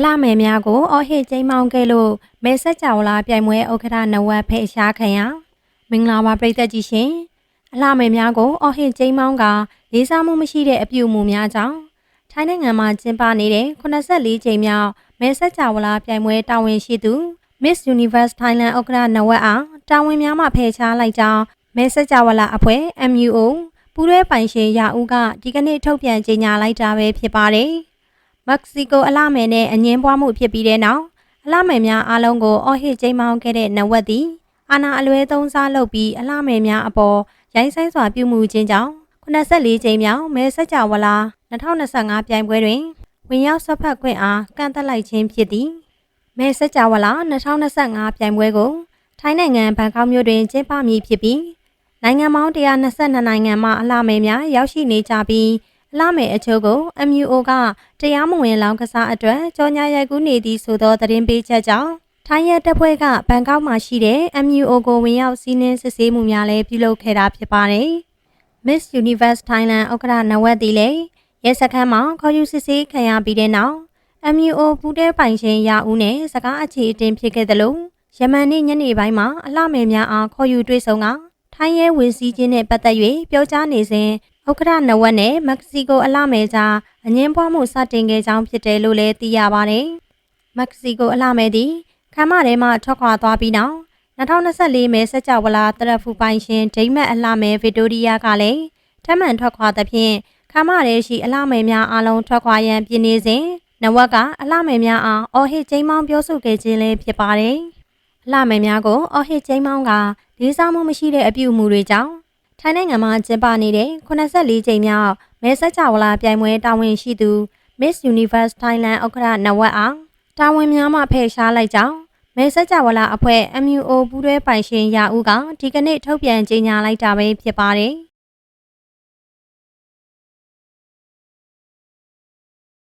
အလှမယ်များကိုအော်ဟစ်ကျိမ်းမောင်းခဲ့လို့မဲဆက်ကြော်လာပြိုင်ပွဲဥက္ကဋ္ဌနဝက်ဖဲရှားခံရမင်္ဂလာပါပရိသတ်ကြီးရှင်အလှမယ်များကိုအော်ဟစ်ကျိမ်းမောင်းကလေးစားမှုမရှိတဲ့အပြုအမူများကြောင့်ထိုင်းနိုင်ငံမှာကျင်းပနေတဲ့84ကြိမ်မြောက်မဲဆက်ကြော်လာပြိုင်ပွဲတာဝန်ရှိသူ Miss Universe Thailand ဥက္ကဋ္ဌနဝက်အားတာဝန်များမှဖယ်ရှားလိုက်ကြောင်းမဲဆက်ကြော်လာအဖွဲ့ MUO ပူးတွဲပိုင်ရှင်ရာဦးကဒီကနေ့ထုတ်ပြန်ကြေညာလိုက်တာပဲဖြစ်ပါတယ်။ မက္ကဆီကိုအလှမယ်နဲ့အငင်းပွားမှုဖြစ်ပြီးတဲ့နောက်အလှမယ်များအားလုံးကိုအော်ဟစ်ကျိမ်းမောင်းခဲ့တဲ့နဝက်သည်အာနာအလွဲသုံးစားလုပ်ပြီးအလှမယ်များအပေါ်ရိုင်းဆိုင်စွာပြုမှုခြင်းကြောင့်84ကြိမ်မြောက်မဲဆက်ကြဝလာ2025ပြိုင်ပွဲတွင်ဝင်ရောက်ဆွတ်ဖက်ခွင့်အားကန့်သက်လိုက်ခြင်းဖြစ်သည်မဲဆက်ကြဝလာ2025ပြိုင်ပွဲကိုထိုင်းနိုင်ငံဘန်ကောက်မြို့တွင်ကျင်းပမည်ဖြစ်ပြီးနိုင်ငံပေါင်း122နိုင်ငံမှအလှမယ်များရောက်ရှိနေကြပြီးအ လှမယ်အချို့ကို MUO ကတရားမဝင်လောင်းကစားအတွက်ကြော်ညာရိုက်ကူးနေသည့်ဆိုသောသတင်းပေးချက်ကြောင့်ထိုင်းရဲတပ်ဖွဲ့ကဘန်ကောက်မှာရှိတဲ့ MUO ကိုဝင်ရောက်စီးနင်းစစ်ဆေးမှုများလည်းပြုလုပ်ခဲ့တာဖြစ်ပါတယ်။ Miss Universe Thailand ဥက္ကဋ္ဌနဝက်တီလည်းရဲစခန်းမှာခေါ်ယူစစ်ဆေးခံရပြီးတဲ့နောက် MUO ပူးတဲပိုင်ရှင်ရာဦးနဲ့စကားအခြေအတင်ဖြစ်ခဲ့သလိုယမန်နေ့ညနေပိုင်းမှာအလှမယ်များအားခေါ်ယူတွေ့ဆုံကထိုင်းရဲဝင်စည်းခြင်းနဲ့ပတ်သက်၍ပြောကြားနေစဉ် ဥက္ကဋ္ဌနဝက်နဲ့မက္ကဆီကိုအလှမယ်ကြားအငင်းပွားမှုစတင်ခဲ့ကြောင်းဖြစ်တယ်လို့လည်းသိရပါတယ်။မက္ကဆီကိုအလှမယ်သည်ခမ်းမထဲမှထွက်ခွာသွားပြီးနောက်2024မဲဆက်ကြဝလာတရဖူပိုင်ရှင်ဒိမတ်အလှမယ်ဗစ်တိုးရီးယားကလည်းထပ်မံထွက်ခွာသဖြင့်ခမ်းမထဲရှိအလှမယ်များအားလုံးထွက်ခွာရန်ပြင်နေစဉ်နဝက်ကအလှမယ်များအားအော်ဟစ်ကျိမ်းမောင်းပြောဆိုခဲ့ခြင်းလည်းဖြစ်ပါတယ်။အလှမယ်များကိုအော်ဟစ်ကျိမ်းမောင်းကလေးစားမှုမရှိတဲ့အပြုအမူတွေကြောင့် ထိုင်းနိုင်ငံမှာကျင်းပနေတဲ့84ကြိမ်မြောက်မဲဆက်ကြဝလာပြိုင်ပွဲတာဝန်ရှိသူ Miss Universe Thailand ဥက္ကဋ္ဌနဝက်အောင်တာဝန်များမှဖယ်ရှားလိုက်ကြောင်းမဲဆက်ကြဝလာအဖွဲ့ MUO ပူးတွဲပိုင်ရှင်ရာဦးကဒီကနေ့ထုတ်ပြန်ကြေညာလိုက်တာပဲဖြစ်ပါတယ်။